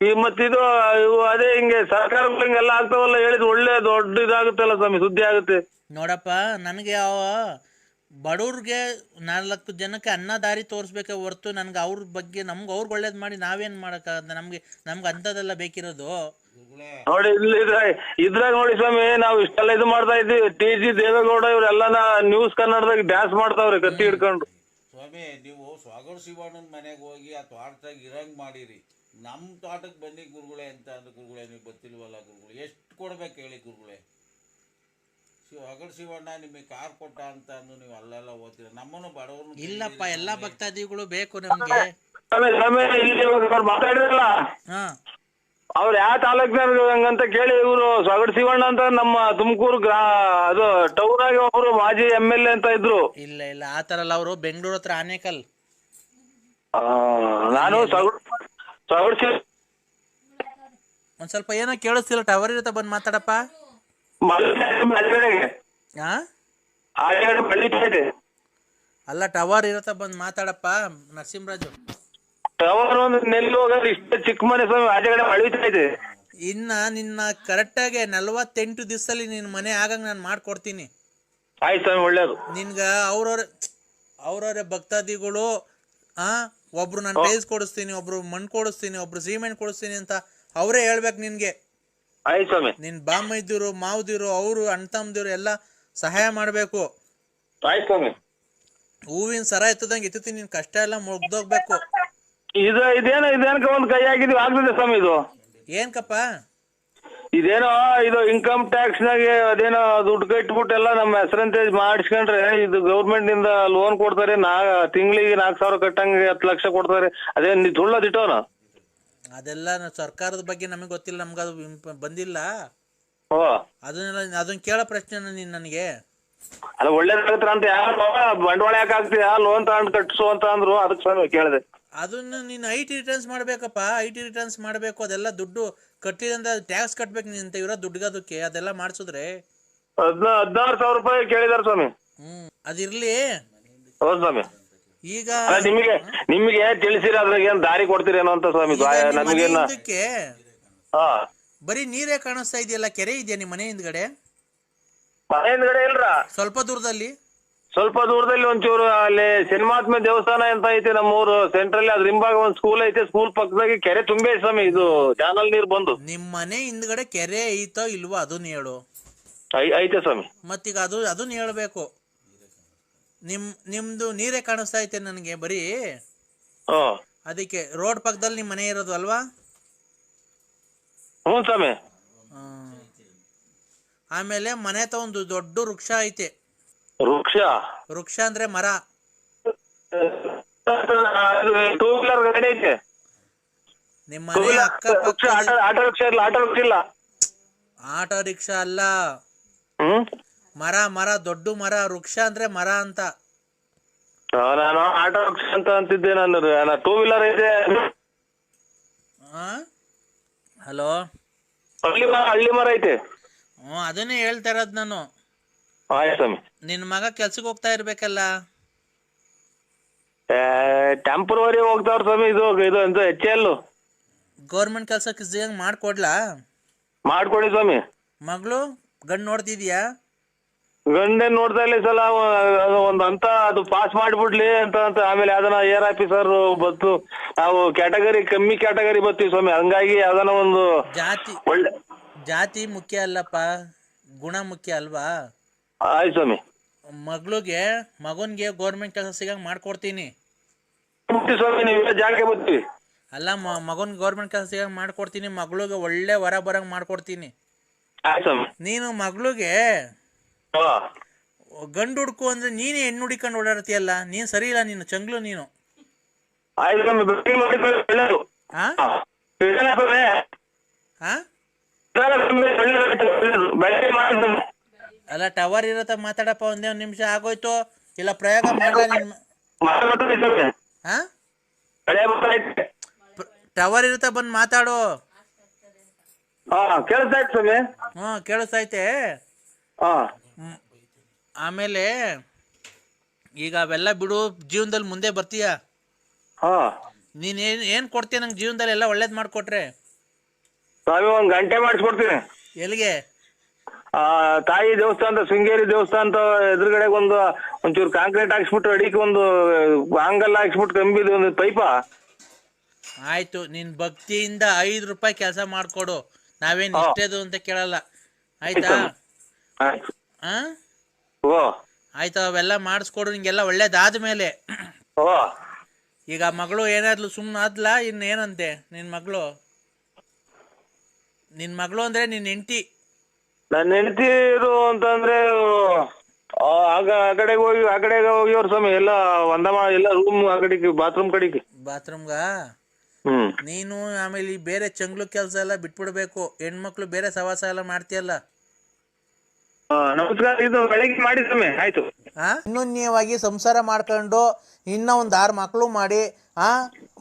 ಈ ಮತ್ತಿದು ಇವು ಅದೇ ಹಿಂಗೆ ಸರ್ಕಾರಗಳು ಹಿಂಗೆಲ್ಲ ಆಗ್ತಾವಲ್ಲ ಹೇಳಿದ್ ಒಳ್ಳೆ ದೊಡ್ಡ ಇದಾಗುತ್ತಲ್ಲ ಸ್ವಾಮಿ ಸುದ್ದಿ ಆಗುತ್ತೆ. ನೋಡಪ್ಪ ನನಗೆ ಯಾವ ಬಡವ್ರಿಗೆ ನಾಲ್ಕು ಜನಕ್ಕೆ ಅನ್ನ ದಾರಿ ತೋರಿಸ್ಬೇಕೆ ಹೊರ್ತು ನನಗೆ ಅವ್ರ ಬಗ್ಗೆ ನಮ್ಗೆ ಅವ್ರಿಗೆ ಒಳ್ಳೇದು ಮಾಡಿ ನಾವೇನು ಮಾಡೋಕ್ಕಾಗತ್ತೆ? ನಮಗೆ ನಮ್ಗೆ ಅಂಥದ್ದೆಲ್ಲ ಬೇಕಿರೋದು? ನೋಡಿ ಇಲ್ಲಿ ಇದ್ರಾಗ ಇದ್ರಾಗ ನೋಡಿ ಸ್ವಾಮಿ ನಾವು ಇಷ್ಟೆಲ್ಲ ಇದು ಮಾಡ್ತಾ ಇದ್ವಿ ಟಿ ಜಿ ದೇವೇಗೌಡ ಇವ್ರೆಲ್ಲಾನ ನ್ಯೂಸ್ ಕನ್ನಡದಾಗ ಡ್ಯಾನ್ಸ್ ಮಾಡ್ತಾವ್ರಿ ಕತ್ತಿ ಹಿಡ್ಕೊಂಡು. ಸ್ವಾಮಿ ನೀವು ಸ್ವಾಗರ್ ಶಿವಣ್ಣನ ಮನೆಗೆ ಹೋಗಿ ಆ ತೋಟದಾಗ ಇರಂಗೆ ಮಾಡಿರಿ. ನಮ್ಮ ತೋಟಕ್ಕೆ ಬನ್ನಿ ಗುರುಗಳೇ ಅಂತ ಅಂದ್ರೆ ಗುರುಗಳೇ ನೀವು ಗೊತ್ತಿಲ್ವಲ್ಲ ಗುರುಗಳು? ಎಷ್ಟು ಕೊಡ್ಬೇಕು ಹೇಳಿ ಗುರುಗಳೇ? ಸ್ವಾಗರ್ ಶಿವಣ್ಣ ನಿಮಗೆ ಕಾರ್ ಕೊಟ್ಟ ಅಂತ ಅಂದು ನೀವು ಅಲ್ಲೆಲ್ಲ ಓದ್ತೀರ ನಮ್ಮನ್ನು ಬಡವರು ಇಲ್ಲಪ್ಪ ಎಲ್ಲ ಭಕ್ತಾದಿಗಳು ಬೇಕು ನಮಗೆ. ಮಾತಾಡಿದ್ರಲ್ಲ? ಅವ್ರು ಯಾವ ತಾಲೂಕ್ನಾಗ ಅಂತ ಕೇಳಿ ಇವರು ಸೊಗಡ್ ಶಿವಣ್ಣ ಅಂತ ನಮ್ಮ ತುಮಕೂರು ಗ್ರಾ ಅದು ಟೌನ್ ಆಗಿ ಒಬ್ರು ಮಾಜಿ ಎಂ ಎಲ್ ಎ ಅಂತ ಇದ್ರು. ಇಲ್ಲ ಇಲ್ಲ ಆ ಥರ ಅಲ್ಲ ಅವರು. ಬೆಂಗಳೂರು ಹತ್ರ ಆನೇಕಲ್. ಆ, ನಾನು ಸೊಗಡ್ ಒಂದ್ ಶಿವ ಒಂದು ಸ್ವಲ್ಪ ಏನೋ ಕೇಳಿಸ್ತಿಲ್ಲ ಟವರ್ ಇರುತ್ತೆ ಬಂದು ಮಾತಾಡಪ್ಪ. ಹಾ ಆಚೆಗಡೆ ಅಲ್ಲ ಟವರ್ ಇರುತ್ತೆ ಬಂದು ಮಾತಾಡಪ್ಪ ನರಸಿಂಹರಾಜು. ಟವರ್ ಒಂದು ನೆಲ್ಲಿ ಹೋಗೋದು ಇಷ್ಟ ಚಿಕ್ಕ ಮನೆ ಸ್ವಾಮಿ ಆಚೆಗಡೆ ಇದೆ. ಇನ್ನ ನಿನ್ನ ಕರೆಕ್ಟಾಗಿ ನಲವತ್ತೆಂಟು ದಿವಸದಲ್ಲಿ ನಿನ್ನ ಮನೆ ಆಗಂಗೆ ನಾನು ಮಾಡ್ಕೊಡ್ತೀನಿ. ಆಯ್ತು ಸ್ವಾಮಿ ಒಳ್ಳೇದು. ನಿನ್ಗೆ ಅವ್ರವ್ರ ಅವ್ರವ್ರ ಭಕ್ತಾದಿಗಳು ಆ ಒಬ್ರು ನಾನು ಟೈಲ್ಸ್ ಕೊಡಿಸ್ತೀನಿ ಒಬ್ರು ಮಣ್ಣು ಕೊಡಿಸ್ತೀನಿ ಒಬ್ರು ಸಿಮೆಂಟ್ ಕೊಡಿಸ್ತೀನಿ ಅಂತ ಅವರೇ ಹೇಳ್ಬೇಕು ನಿನ್ಗೆ. ನಿನ್ ಸ್ವಾಮಿ. ನಿನ್ ಬಾಮೈದಿರು ಮಾವದಿರು ಅವರು ಅಣ್ಣ ತಮ್ಮದಿರು ಎಲ್ಲ ಸಹಾಯ ಮಾಡಬೇಕು. ಆಯ್ತು ಸ್ವಾಮಿ. ಹೂವಿನ ಸರ ಎತ್ತದಂಗೆ ಎತ್ತೀನಿ ನಿನ್ ಕಷ್ಟ ಎಲ್ಲ ಮುಗ್ದೋಗ್ಬೇಕು. ಇದು ಇದೇನು ಇದೇನಕ ಒಂದು ಕೈ ಆಗಿದ್ವಿ ಆಗ್ತದೆ ಸ್ವಾಮಿ ಇದು. ಏನ್ಕಪ್ಪ? ಇದೇನೋ ಇದು ಇನ್ಕಮ್ ಟ್ಯಾಕ್ಸ್ ನಾಗೆ ಅದೇನೋ ದುಡ್ಡು ಕಟ್ಬಿಟ್ಟು ಎಲ್ಲ ನಮ್ಮ ಹೆಸರಂತೆ ಮಾಡಿಸ್ಕೊಂಡ್ರೆ ಇದು ಗೌರ್ಮೆಂಟ್ನಿಂದ ಲೋನ್ ಕೊಡ್ತಾರೆ. ನಾ ತಿಂಗಳಿಗೆ ನಾಲ್ಕು ಸಾವಿರ ಕಟ್ಟಂಗೆ ಹತ್ತು ಲಕ್ಷ ಕೊಡ್ತಾರೆ. ಅದೇ ನೀ ಸುಳ್ಳದಿಟ್ಟವನ ಅದೆಲ್ಲ ನ- ಸರ್ಕಾರದ ಬಗ್ಗೆ ನಮಗೆ ಗೊತ್ತಿಲ್ಲ. ನಮ್ಗೆ ಅದು ಇಂಪ- ಬಂದಿಲ್ಲ. ಓ. ಅದನ್ನೆಲ್ಲ ಅದನ್ನ ಕೇಳ ಪ್ರಶ್ನೆ ನೀನು ನನಗೆ. ಅಲ್ಲ ಒಳ್ಳೇದಾಗತ್ರ ಅಂತ ಯಾರು ಬಂಡವಾಳ ಯಾಕೆ ಆಗ್ತೀಯಾ ಲೋನ್ ತಗೊಂಡು ಕಟ್ಸು ಅಂತ ಅಂದ್ರು. ಅದಕ್ಕೆ ಸ್ವಾಮಿ ಕೇಳಿದೆ. ಅದನ್ನ ನೀನು ಐ ಟಿ ರಿಟರ್ನ್ಸ್ ಮಾಡಬೇಕಪ್ಪ. ಐ ಟಿ ರಿಟರ್ನ್ಸ್ ಮಾಡಬೇಕು. ಅದೆಲ್ಲ ದುಡ್ಡು ಕಟ್ಟಿದಂತ ಟ್ಯಾಕ್ಸ್ ಕಟ್ಟಬೇಕು ನೀನು ಅಂತ ಇವರ ದುಡ್ಡಿಗೋದಕ್ಕೆ ಅದೆಲ್ಲ ಮಾಡಿಸಿದ್ರೆ? ಹದ್ನ ಹದಿನಾರು ಸಾವಿರ ರೂಪಾಯಿ ಕೇಳಿದಾರೆ ಸ್ವಾಮಿ. ಹ್ಞೂ ಅದಿರಲಿ ಹೌದು ಸ್ವಾಮಿ. ಈಗ ಅಲ್ಲ ನಿಮಗೆ ನಿಮಗೆ ತಿಳಿಸಿರ ಅದ್ರಾಗ ಏನ್ ದಾರಿ ಕೊಡ್ತೀರೇನೋ ಅಂತ ಸ್ವಾಮಿ ಈಗ ನಿಮ್ಮ ಮನೆ ನಮಗೇನ ಹಿಂದಕ್ಕೆ ಹಾ. ಬರೀ ನೀರೇ ಕಾಣಿಸ್ತಾ ಇದೆಯಲ್ಲ ಕೆರೆ ಇದೆಯಾ ನಿಮ್ಮ ಮನೆ ಹಿಂದ್ಗಡೆ? ಮನೆ ಹಿಂದ್ಗಡೆ ಇಲ್ರ? ಸ್ವಲ್ಪ ದೂರದಲ್ಲಿ. ಸ್ವಲ್ಪ ದೂರದಲ್ಲಿ ಒಂಚೂರು ಅಲ್ಲಿ ಸಿನಿಮಾತ್ಮ ದೇವಸ್ಥಾನ ಅಂತ ಐತೆ ನಮ್ಮೂರು ಸೆಂಟ್ರಲ್ಲಿ ಅದ್ರ ಹಿಂಭಾಗ ಒಂದು ಸ್ಕೂಲ್ ಐತೆ. ಸ್ಕೂಲ್ ಪಕ್ಕದಾಗಿ ಕೆರೆ ತುಂಬೆ ಸ್ವಾಮಿ. ಇದು ಚಾನಲ್ ನೀರ್ ಬಂದು. ನಿಮ್ಮ ಮನೆ ಹಿಂದ್ಗಡೆ ಕೆರೆ ಐತೋ ಇಲ್ವೋ ಅದನ್ನ ಹೇಳು. ಐ- ಐತೆ ಸ್ವಾಮಿ. ಮತ್ತೀಗ ಅದು ಅದನ್ನ ಹೇಳ್ಬೇಕು. ನಿಮ್ ನಿಮ್ದು ನೀರೇ ಕಾಣಿಸ್ತಾ ಐತೆ ನನಗೆ ಬರೀ. ಹ್ಮ್ ಅದಕ್ಕೆ ರೋಡ್ ಪಕ್ಕದಲ್ಲಿ ನಿಮ್ಮ ಮನೆ ಇರೋದು ಅಲ್ವಾ? ಹ್ಞೂ ಸ್ವಾಮಿ. ಹ್ಮ್. ಆಮೇಲೆ ಮನೆ ಹತ್ರ ಒಂದು ದೊಡ್ಡ ವೃಕ್ಷ ಐತೆ. ವೃಕ್ಷ. ವೃಕ್ಷ ಅಂದ್ರೆ ಮರ. ಟೂ ವೀಲರ್ ಗಾಡಿ ಐತೆ. ನಿಮ್ಮ ಟೂ ಮನೆ ವೀಲರ್ ಅಕ್ಕಪಕ್ಕ ಆಟೋ ಆಟೋ ರಿಕ್ಷಾ ಇಲ್ಲ ಆಟೋ ರಿಕ್ಷಾ ಇಲ್ಲ. ಆಟೋ ರಿಕ್ಷಾ ಅಲ್ಲ. ಹ್ಮ್? ಮರ ಮರ ದೊಡ್ಡ ಮರ ವೃಕ್ಷ ಅಂದ್ರೆ ಮರ ಅಂತ. ಆ, ನಾನು ಆಟೋ ರಿಕ್ಷಾ ಅಂತ ಅಂತಿದ್ದೆ ನಾನು. ಟೂ ವೀಲರ್ ಐತೆ ಹಲೋ? ಹಳ್ಳಿ ಮರ ಹಳ್ಳಿ ಮರ ಐತೆ. ಹ್ಞೂ ಅದನ್ನೇ ಹೇಳ್ತಾ ಇರೋದು ನಾನು. ಆಯ್ತು ಸ್ವಾಮಿ. ನಿನ್ನ ಮಗ ಕೆಲ್ಸಕ್ಕೆ ಹೋಗ್ತಾ ಇರ್ಬೇಕಲ್ಲ? ಟೆಂಪ್ರವರಿ ಹೋಗ್ತಾವ್ರ ಸ್ವಾಮಿ ಇದು ಇದು ಅಂತ ಎಚ್ ಎಲ್? ಗೌರ್ಮೆಂಟ್ ಕೆಲ್ಸಕ್ಕೆ ಸಿಗಂಗ್ ಮಾಡ್ಕೊಡ್ಲಾ? ಮಾಡ್ಕೊಡಿ ಸ್ವಾಮಿ. ಮಗಳು ಗಂಡು ನೋಡ್ತಿದ್ಯಾ? ಗಂಡೇ ನೋಡ್ತಾ ಇಲ್ಲ ಈ ಸಲ ಅವ- ಒಂದ್ ಅಂತ ಅದು ಪಾಸ್ ಮಾಡ್ಬಿಡ್ಲಿ ಅಂತ ಅಂತ ಆಮೇಲೆ ಅದನ್ನ ಏರ್ ಆಫೀಸರ್ ಬಂತು. ನಾವು ಕ್ಯಾಟಗರಿ ಕಮ್ಮಿ ಕ್ಯಾಟಗರಿ ಬರ್ತೀವಿ ಸ್ವಾಮಿ ಹಂಗಾಗಿ ಅದನ್ನ ಒಂದು ಜಾತಿ ಒಳ್ಳೆ ಜಾತಿ ಮುಖ್ಯ ಅಲ್ಲಪ್ಪ ಗುಣ ಮುಖ್ಯ ಅಲ್ವಾ? ಆಯ್ತು ಸ್ವಾಮಿ. ಮಗಳಿಗೆ ಮಗನ್ಗೆ ಗೌರ್ಮೆಂಟ್ ಕೆಲಸ ಸಿಗಂಗ್ ಮಾಡ್ಕೊಡ್ತೀನಿ. ಸ್ವಾಮಿ ನೀವು ಜಾಗಕ್ಕೆ ಬರ್ತೀವಿ ಅಲ್ಲ ಮಗನ್ ಗೌರ್ಮೆಂಟ್ ಕೆಲಸ ಸಿಗಂಗ್ ಮಾಡ್ಕೊಡ್ತೀನಿ ಮಗಳಿಗೆ ಒಳ್ಳೆ ವರ ಬರಂಗ್ ಮಾಡ್ಕೊಡ್ತೀನಿ. ಆಯ್ತು ಸ್ವಾಮಿ. ನೀನು ಮಗಳಿಗೆ ಹಾ. ಗಂಡು ಹುಡ್ಕು ಅಂದ್ರೆ ನೀನೇ ಹೆಣ್ಣು ಹುಡಿಕೊಂಡು ಓಡಾಡ್ತೀಯಲ್ಲ ನೀನ್ ಸರಿ ಇಲ್ಲ ನೀನು ಚಂಗ್ಲು ನೀನು. ಆಯ್ತು ಸ್ವಾಮಿ ಹಾ. ಹಾ. ಸ್ವಾಮಿ. ಸ್ವಾಮಿ. ಅಲ್ಲ ಟವರ್ ಇರತ್ತ ಮಾತಾಡಪ್ಪ ಒಂದೇ ಒಂದ್ ನಿಮಿಷ ಆಗೋಯ್ತು. ಇಲ್ಲ ಪ್ರಯೋಗ ಮಾಡ. ಹಾ? ಟವರ್ ಇರತ್ತ ಬಂದ್ ಮಾತಾಡು. ಹಾ ಕೇಳಿಸ್ತೈತೆ ಆಮೇಲೆ ಈಗ ಅವೆಲ್ಲ ಬಿಡು ಜೀವನದಲ್ಲಿ ಮುಂದೆ ಬರ್ತೀಯ? ನೀನ್ ಏನ್ ಏನ್ ಕೊಡ್ತೀಯ ನಂಗೆ ಜೀವನದಲ್ಲಿ ಎಲ್ಲ ಒಳ್ಳೇದ್ ಮಾಡ್ಕೊಟ್ರೆ? ಒಂದ್ ಗಂಟೆ ಮಾಡಿಸ್ಕೊಡ್ತೀನಿ. ಎಲ್ಲಿಗೆ? ಆ ತಾಯಿ ದೇವಸ್ಥಾನದ ಶೃಂಗೇರಿ ದೇವಸ್ಥಾನದ ಎದುರುಗಡೆ ಒಂದು ಒಂಚೂರು ಕಾಂಕ್ರೀಟ್ ಹಾಕ್ಸ್ಬಿಟ್ಟು ಅಡಿಗೆ ಒಂದು ಆಂಗಲ್ ಹಾಕ್ಸ್ಬಿಟ್ಟು ಕಂಬಿದು ಒಂದು ಪೈಪ. ಆಯ್ತು ನಿನ್ ಭಕ್ತಿಯಿಂದ ಐದು ರೂಪಾಯಿ ಕೆಲಸ ಮಾಡ್ಕೊಡು. ನಾವೇನ್. ಇಷ್ಟೇದು ಅಂತ ಕೇಳಲ್ಲ. ಆಯ್ತಾ? ಆಯ್ತು. ಆ? ಓ. ಆಯ್ತು ಅವೆಲ್ಲ ಮಾಡಿಸ್ಕೊಡು ನಿಂಗೆಲ್ಲ ಒಳ್ಳೇದಾದ ಮೇಲೆ. ಓ. ಈಗ ಮಗಳು ಏನಾದ್ಲು ಸುಮ್ಮನೆ ಆದ್ಲ ಇನ್ನೇನಂತೆ ನಿನ್ನ ಮಗಳು? ನಿನ್ ಮಗಳು ಅಂದ್ರೆ ನಿನ್ ಹೆಂಡತಿ. ನನ್ನ ಹೆಂಡತಿರು ಅಂತಂದ್ರೆ ಆ, ಆಗ ಆ ಕಡೆಗೆ ಹೋಗಿ ಆ ಕಡೆಗೆ ಹೋಗಿವ್ರ ಸ್ವಾಮಿ ಎಲ್ಲ ಒಂದ ಮಾ ಎಲ್ಲ ರೂಮ್ ಆ ಕಡೆಗೆ ಬಾತ್ರೂಮ್ ಕಡೆಗೆ. ಬಾತ್ರೂಮ್ಗ ಹ್ಮ್. ನೀನು ಆಮೇಲೆ ಈ ಬೇರೆ ಚಂಗ್ಲು ಕೆಲಸ ಎಲ್ಲ ಬಿಟ್ಬಿಡ್ಬೇಕು. ಹೆಣ್ಮಕ್ಳು ಬೇರೆ ಸವಾಸ ಎಲ್ಲ ಮಾಡ್ತೀಯಲ್ಲ? ಆ, ನಮಸ್ಕಾರ ಇದು ಬೆಳಿಗ್ಗೆ ಅನ್ಯೋನ್ಯವಾಗಿ ಸಂಸಾರ ಮಾಡ್ಕೊಂಡು ಇನ್ನ ಒಂದು ಆರು ಮಕ್ಕಳು ಮಾಡಿ ಆ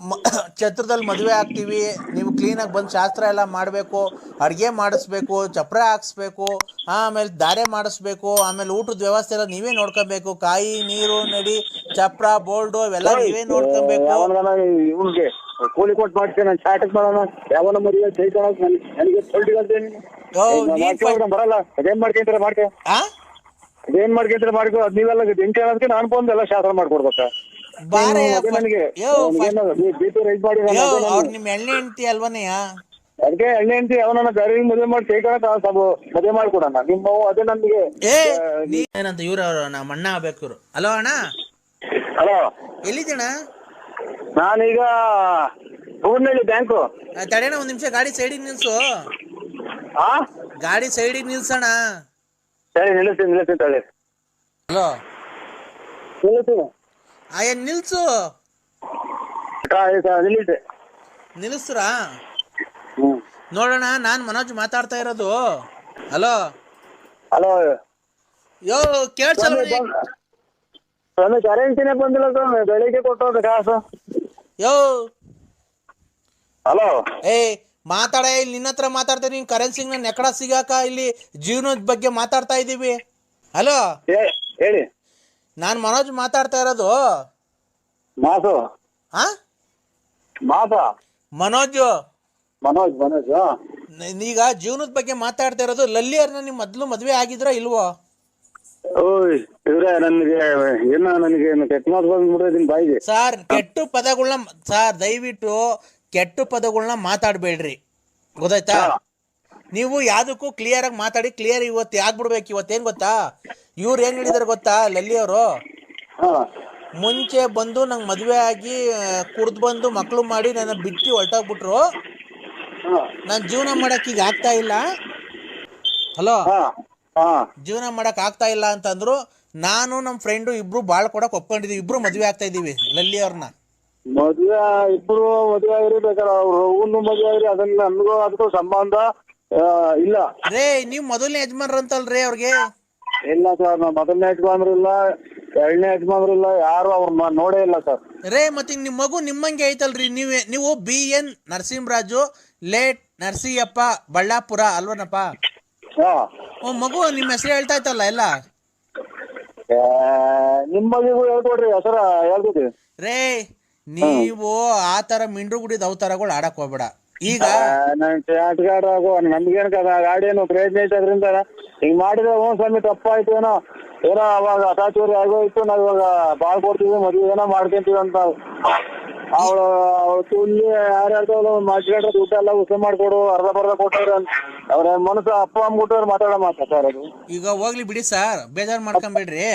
ಮ- ಛತ್ರದಲ್ಲಿ ಮದುವೆ ಆಗ್ತೀವಿ ನೀವು ಕ್ಲೀನಾಗಿ ಬಂದು ಶಾಸ್ತ್ರ ಎಲ್ಲ ಮಾಡಬೇಕು ಅಡುಗೆ ಮಾಡಿಸ್ಬೇಕು ಚಪ್ರ ಹಾಕ್ಸ್ಬೇಕು ಆಮೇಲೆ ದಾರೆ ಮಾಡಿಸ್ಬೇಕು ಆಮೇಲೆ ಊಟದ ವ್ಯವಸ್ಥೆ ಎಲ್ಲ ನೀವೇ ನೋಡ್ಕೊಬೇಕು ಕಾಯಿ ನೀರು ನಡಿ ಚಪ್ರ ಬೋಲ್ಡು ಇವೆಲ್ಲ ನೀವೇ ನೋಡ್ಕೊಬೇಕು. ಕೂಲಿ ಕೊಟ್ಟು ಮಾಡ್ತೀನಿ ನಾನು ಚಾಟಕ್ ಮಾಡೋಣ ಯಾವನ ಮದುವೆ ಚೈತನ್ಯ ನನಗೆ ಫ- ಬರಲ್ಲ. ಅದೇನ್ ಮಾಡ್ಕೊಂತಾರೆ ಮಾಡ್ಕೊ. ಅದೇನ್ ಮಾಡ್ಕೊಂತಾರೆ ಮಾಡ್ಕೊ. ಅದ್ ನೀವೆಲ್ಲ ಹೆಂಗ್ ಅನ್ನೋದಕ್ಕೆ ನಾನು ಬಂದು ಎಲ್ಲ ಶಾಸ್ತ್ರ ಮಾಡ್ಕೊಡ್ಬೇಕಾ. ನಿಮ್ಮ ಎಣ್ಣೆ ಹೆಂಡ್ತಿ ಅಲ್ವನೆಯ ಅದಕ್ಕೆ ಎಣ್ಣೆ ಹೆಂಡತಿ ಅವನನ್ನ ಬೇರೆ ಮದುವೆ ಮಾಡಿ ಚೈತನ್ಯ ಸಬು ಮದುವೆ ಮಾಡ್ಕೊಡೋಣ. ನಿಮ್ಮ ಅದೇ ನನಗೆ. ಏನಂತ ಇವ್ರ ನಮ್ಮ ಅಣ್ಣ ಆಗ್ಬೇಕು ಇವ್ರು. ಹಲೋ ಅಣ್ಣ? ಹಲೋ. ಎಲ್ಲಿದ್ದೀಣ? ನಾನೀಗ ಹೂನಳ್ಳಿ ಬ್ಯಾಂಕು ತಡೆಣ ಒಂದ್ ನಿಮಿಷ ಗಾಡಿ ಸೈಡಿಗೆ ನಿಲ್ಸು. ಆ? ಗಾಡಿ ಸೈಡಿಗೆ ನಿಲ್ಸೋಣ ಸರಿ ನಿಲ್ಲಿಸ್ತೀನಿ ನಿಲ್ಲಿಸ್ತೀನಿ ತಳಿ ಹಲೋ. ನಿಲ್ಲಿಸ್ತೀನಿ ಅಯ್ಯ ನಿಲ್ಸು? ನಿಲ್ಲಿಸಿ. ನಿಲ್ಲಿಸ್ರಾ ಹ್ಮ್. ನೋಡೋಣ ನಾನ್ ಮನೋಜ್ ಮಾತಾಡ್ತಾ ಇರೋದು. ಹಲೋ. ಹಲೋ. ಯೋ ಕೇಳ್ಸಲ್ವ ಸ್ವಾಮಿ ಗ್ಯಾರಂಟಿನೇ ಬಂದಿಲ್ಲ ಸ್ವಾಮಿ ಬೆಳಿಗ್ಗೆ ಕೊಟ್ಟೋದು ಕಾಸು. ಯೋ! ಹಲೋ? ಏ ಮಾತಾಡ ಇಲ್ಲಿ ನಿನ್ನ ಹತ್ರ ಮಾತಾಡ್ತಾ ನೀನು ಕರೆನ್ಸಿಗೆ ನಾನು ಎಕಡ ಸಿಗಾಕ ಇಲ್ಲಿ ಜೀವನದ ಬಗ್ಗೆ ಮಾತಾಡ್ತಾ ಇದೀವಿ. ಹಲೋ? ಹೇ- ಹೇಳಿ. ನಾನು ಮನೋಜ್ ಮಾತಾಡ್ತಾ ಇರೋದು. ಮಾಸು ಆ? ಮಾಸ ಮನೋಜ್. ಮನೋಜ್ ಮನೋಜ್ ಹಾ. ನ- ಈಗ ಜೀವನದ ಬಗ್ಗೆ ಮಾತಾಡ್ತಾ ಇರೋದು. ಲಲಿಯರ್ನ ನಿಮ್ ಮೊದಲು ಮದುವೆ ಆಗಿದ್ರ ಇಲ್ವೋ? ಓಯ್ ಇವ್ರೆ ನನಗೆ ಏನೋ ನನಗೆ ಬಂದ್ಬಿಡೋದಿನ್ ಬಾಯಿಗೆ. ಸರ್ ಕೆಟ್ಟ ಪದಗಳನ್ನ ಸರ್ ದಯವಿಟ್ಟು ಕೆಟ್ಟ ಪದಗಳನ್ನ ಮಾತಾಡಬೇಡ್ರಿ. ಗೊತ್ತಾಯ್ತಾ? ನೀವು ಯಾವ್ದಕ್ಕೂ ಕ್ಲಿಯರ್ ಆಗಿ ಮಾತಾಡಿ ಕ್ಲಿಯರ್ ಇವತ್ತು ಆಗ್ಬಿಡ್ಬೇಕು ಏನ್ ಗೊತ್ತಾ? ಇವ್ರು ಏನ್ ಹೇಳಿದಾರೆ ಗೊತ್ತಾ ಲಲ್ಲಿ ಅವರು? ಮುಂಚೆ ಬಂದು ನಂಗೆ ಮದುವೆ ಆಗಿ ಕುಡ್ದು ಬಂದು ಮಕ್ಕಳು ಮಾಡಿ ನನ್ನ ಬಿಟ್ಟು ಹೊರಟೋಗ್ಬಿಟ್ರು. ನಾನು ಜೀವನ ಮಾಡಕ್ಕೆ ಈಗ ಆಗ್ತಾ ಇಲ್ಲ. ಹಲೋ? ಜೀವನ ಮಾಡಕ್ ಆಗ್ತಾ ಇಲ್ಲ ಅಂತಂದ್ರು ನಾನು ನಮ್ ಫ್ರೆಂಡು ಇಬ್ರು ಬಾಳ್ ಕೊಡಕ್ ಒಪ್ಕೊಂಡಿದೀವಿ ಇಬ್ರು ಮದ್ವೆ ಆಗ್ತಾ ಇದೀವಿ ಲಲ್ಲಿ ಅವ್ರನ್ನ ಮದ್ವೆ ಇಬ್ರು ಮದ್ವೆ ಆಗಿರಿ ಬೇಕಾದ್ರೆ ಅವ್ರು ಮದ್ವೆ ಆಗಿರಿ ಅದನ್ನ ನನ್ಗೂ ಅದಕ್ಕೂ ಸಂಬಂಧ ಇಲ್ಲ. ರೇ ನೀವ್ ಮೊದಲನೇ ಯಜಮಾನ್ರ ಅಂತಲ್ರಿ ಅವ್ರಿಗೆ? ಇಲ್ಲ ಸರ್ ನಾ ಮೊದಲನೇ ಯಜಮಾನ್ರ ಇಲ್ಲ ಎರಡನೇ ಯಜಮಾನ್ರ ಇಲ್ಲ ಯಾರು ಅವ್ರ ನೋಡೇ ಇಲ್ಲ ಸರ್. ರೇ ಮತ್ತೆ ನಿಮ್ ಮಗು ನಿಮ್ಮಂಗೆ ಐತಲ್ರಿ ನೀವೇ ನೀವು B N Narasimharaju late Narasiyappa Ballapura ಅಲ್ವನಪ್ಪ? ಹಾ. ಓ ಮಗು ನಿಮ್ಮ ಹೆಸರು ಹೇಳ್ತಾ ಇತ್ತಲ್ಲ ಎಲ್ಲ? ಏ, ನಿಮ್ಮ ಮಗಿಗೂ ಹೇಳ್ಕೊಡ್ರಿ ಹೆಸರ ನೀ ರೇ ನೀವು ಆ ತರ ಮಿಂಡ್ರು ಗುಡಿದ ಅವತಾರಗಳು ಆಡಕ್ ಹೋಗ್ಬೇಡ. ಈಗ? ನನ್ ಆಟಗಾರ ನಮ್ಗೇನ್ ಕದ ಗಾಡಿ ಏನು ಪ್ರಯತ್ನ ಐತೆ ಅದ್ರಿಂದ ಹಿಂಗ್ ಮಾಡಿದ್ರೆ ಹ್ಞೂ ಸ್ವಾಮಿ ತಪ್ಪಾಯ್ತು ಏನೋ. ಏನೋ ಅವಾಗ ಅಟಾಚೂರಿ ಆಗೋಯ್ತು ನಾವ್ ಇವಾಗ ಬಾಳ್ ಕೊಡ್ತೀವಿ ಮದ್ವೆ ಏನೋ ಮಾಡ್ಕೊಂತೀವಿ ಅಂತ. ಅವಳು ಅವಳು ತುಲ್ಲಿ ಯಾರ್ಯಾರ್ದೋ ಮಾಡ್ಕೊಂಡ್ರೆ ದುಡ್ಡು ಎಲ್ಲ ಉಸ ಮಾಡ್ಕೊಡು ಅರ್ಧ ಬರ್ಧ ಕೊಟ್ಟವ್ರೆ ಅವ್ರ ಮನಸ್ಸು ಅಪ್ಪ ಅಮ್ಬಿಟ್ಟವ್ರು ಮಾತಾಡೋ ಮಾತಾ ಸರ್ ಅದು. ಈಗ ಹೋಗ್ಲಿ ಬಿಡಿ ಸರ್ ಬೇಜಾರ್ ಮಾಡ್ಕೊಂಬೇಡ್ರಿ.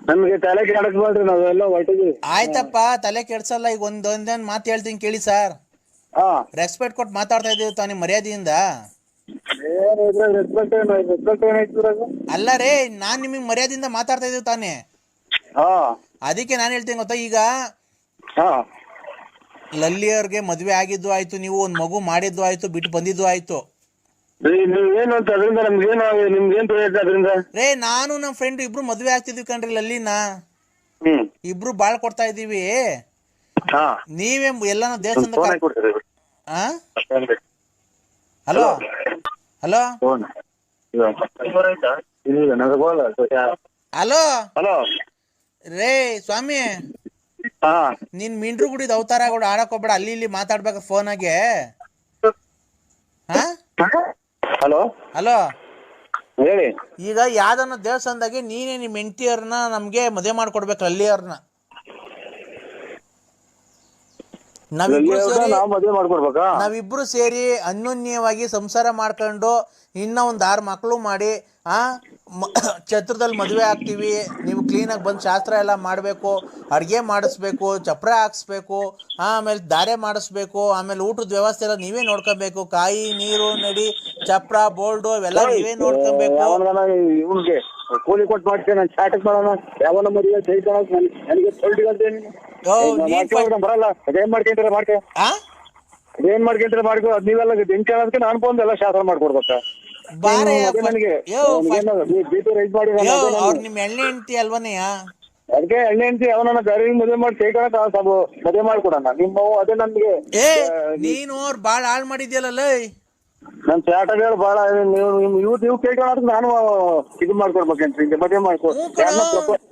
ನಮ್ಗೆ ತಲೆ ಕೆಡಕ್ಬೇಡ್ರಿ ನಾವೆಲ್ಲ ಹೊಟ್ಟಿದ್ವಿ ಆಯ್ತಪ್ಪ ತಲೆ ಕೆಡ್ಸಲ್ಲ ಈಗ ಒಂದೊಂದೇನ್ ಮಾತ್ ಹೇಳ್ತೀನಿ ಕೇಳಿ ಸರ್. ಹಾ. ರೆಸ್ಪೆಕ್ಟ್ ಕೊಟ್ಟು ಮಾತಾಡ್ತಾ ಇದೀವಿ ತಾನಿ ಮರ್ಯಾದೆಯಿಂದ. ಏನ್ ಇದ್ರಾಗ ರೆಸ್ಪೆಕ್ಟ್ ಏನು ರೆಸ್ಪೆಕ್ಟ್ ಏನೈತಿ ಅಲ್ಲ ರೇ ನಾನು ನಿಮಗೆ ಮರ್ಯಾದೆಯಿಂದ ಮಾತಾಡ್ತಾ ಇದೀವಿ ತಾನೇ. ಹಾ. ಅದಕ್ಕೆ ನಾನು ಹೇಳ್ತೀನಿ ಗೊತ್ತಾ ಈಗ? ಹಾ. ಲಲ್ಲಿ ಮದ್ವೆ ಆಗಿದ್ದು ಆಯ್ತು ನೀವು ಒಂದ್ ಮಗು ಮಾಡಿದ್ದು ಆಯ್ತು ಬಿಟ್ಟು ಬಂದಿದ್ದು ಆಯ್ತು. ನೀವೇನು ಅಂತ ಅದರಿಂದ ನಮ್ಗೇನು ನಿಮ್ಗೇನ್ ಪ್ರಯೋಜನ ಅದರಿಂದ? ರೇ ನಾನು ನಮ್ಮ ಫ್ರೆಂಡ್ ಇಬ್ರು ಮದ್ವೆ ಆಗ್ತಿದ್ವಿ ಕಣ್ರಿ ಲಲ್ಲಿನ. ಹ್ಮ್. ಇಬ್ರು ಬಾಳ್ ಕೊಡ್ತಾ ಇದೀವಿ ಹಾ. ನೀವೇ ಎಲ್ಲಾನು ದೇವಸ್ಥಾನ ಫೋನ್ ಕೊಡ್ತೀರಿ ಆ? Hello? Hello? Phone. Hello? Hello? ರೇ ಸ್ವಾಮಿ. ಹಾ. ನೀನ್ ಮಿಂಡ್ರು ಗುಡಿದ ಅವತಾರಗಳು ಆಡಕ್ ಹೋಗ್ಬೇಡ. ಅಲ್ಲಿ ಇಲ್ಲಿ ಮಾತಾಡ್ಬೇಕ ಫೋನಾಗೆ ಹಾ? ಹಲೋ? ಹಲೋ? ಹೇಳಿ. ಈಗ ಯಾವ್ದನ್ನ ದೇವಸ್ಥಾನದಾಗೆ ನೀನೇ ನಿಮ್ ಹೆಂಡತಿಯವ್ರನ್ನ ನಮ್ಗೆ ಮದುವೆ ಮಾಡ್ಕೊಡ್ಬೇಕು ಅಲ್ಲಿಯವ್ರನ್ನ. ನಾವಿಬ್ರು ಸೇರಿ ನಾವು ಮದುವೆ ಮಾಡ್ಕೊಡ್ಬೇಕಾ? ನಾವಿಬ್ರು ಸೇರಿ ಅನ್ಯೋನ್ಯವಾಗಿ ಸಂಸಾರ ಮಾಡ್ಕೊಂಡು ಇನ್ನ ಒಂದ್ ಆರು ಮಕ್ಕಳು ಮಾಡಿ ಆ ಛತ್ರದಲ್ಲಿ ಮದುವೆ ಆಗ್ತೀವಿ ನೀವು ಕ್ಲೀನಾಗಿ ಬಂದು ಶಾಸ್ತ್ರ ಎಲ್ಲ ಮಾಡಬೇಕು ಅಡುಗೆ ಮಾಡಿಸ್ಬೇಕು ಚಪ್ರ ಹಾಕ್ಸ್ಬೇಕು ಆಮೇಲೆ ದಾರೆ ಮಾಡಿಸ್ಬೇಕು ಆಮೇಲೆ ಊಟದ ವ್ಯವಸ್ಥೆ ಎಲ್ಲ ನೀವೇ ನೋಡ್ಕೊಬೇಕು ಕಾಯಿ ನೀರು ನಡಿ ಚಪ್ರ ಬೋಲ್ಡು ಅವೆಲ್ಲ ನೀವೇ ನೋಡ್ಕೊಬೇಕು. ಕೂಲಿ ಕೊಟ್ಟು ಮಾಡ್ತೇನೆ ನಾನು ಚಾಟಕ್ ಮಾಡೋಣ ಯಾವನ ಮದುವೆ ಜೈಕೊಳಕ್ ನನಗೆ ಫಸ್ಟ್- ಬರಲ್ಲ. ಅದೇನ್ ಮಾಡ್ಕೊಂತೀರ ಮಾಡ್ಕೆ. ಅದೇನ್ ಮಾಡ್ಕೊಂತೀರ ಮಾಡ್ಕೊ. ಅದ್ ನೀವೆಲ್ಲ ಬೆಂಕಿ ಅನ್ನೋದಕ್ಕೆ ನಾನು ಬಂದು ಎಲ್ಲ ಶಾಸನ ಮಾಡ್ಕೊಡ್ಬೇಕ? ನಿಮ್ಮ ಎಣ್ಣೆ ಹೆಂಡ್ತಿ ಅಲ್ವನೆಯ ಅದಕ್ಕೆ ಎಣ್ಣೆ ಹೆಂಡತಿ ಅವನನ್ನ ಬೇರೆ ಮದುವೆ ಮಾಡಿ ಸ್ವಲ್ಪ ಮದುವೆ ಮಾಡ್ಕೊಡೋಣ. ನಿಮ್ಮ ಅದೇ ನನ್ಗೆ. ನೀನು ಅವ್ರು ಬಾಳ್ ಹಾಳು ಮಾಡಿದ್ಯಲ್ಲ ಲೈ. ನನ್ ಚಾಟಗಳು ಬಾಳ ನೀವು ನೀವು ಇವ್ ನೀವು ಕೇಳ್ಕೊಳಕ್ ನಾನು ಇದು ಮಾಡ್ಕೊಡ್ಬೇಕಂತ ಹಿಂಗೆ ಮದುವೆ ಮಾಡ್ಕೊ ಹ್ಞೂ ಕಣೋ. ಯಾರ್ನ ಪ್ರಪ-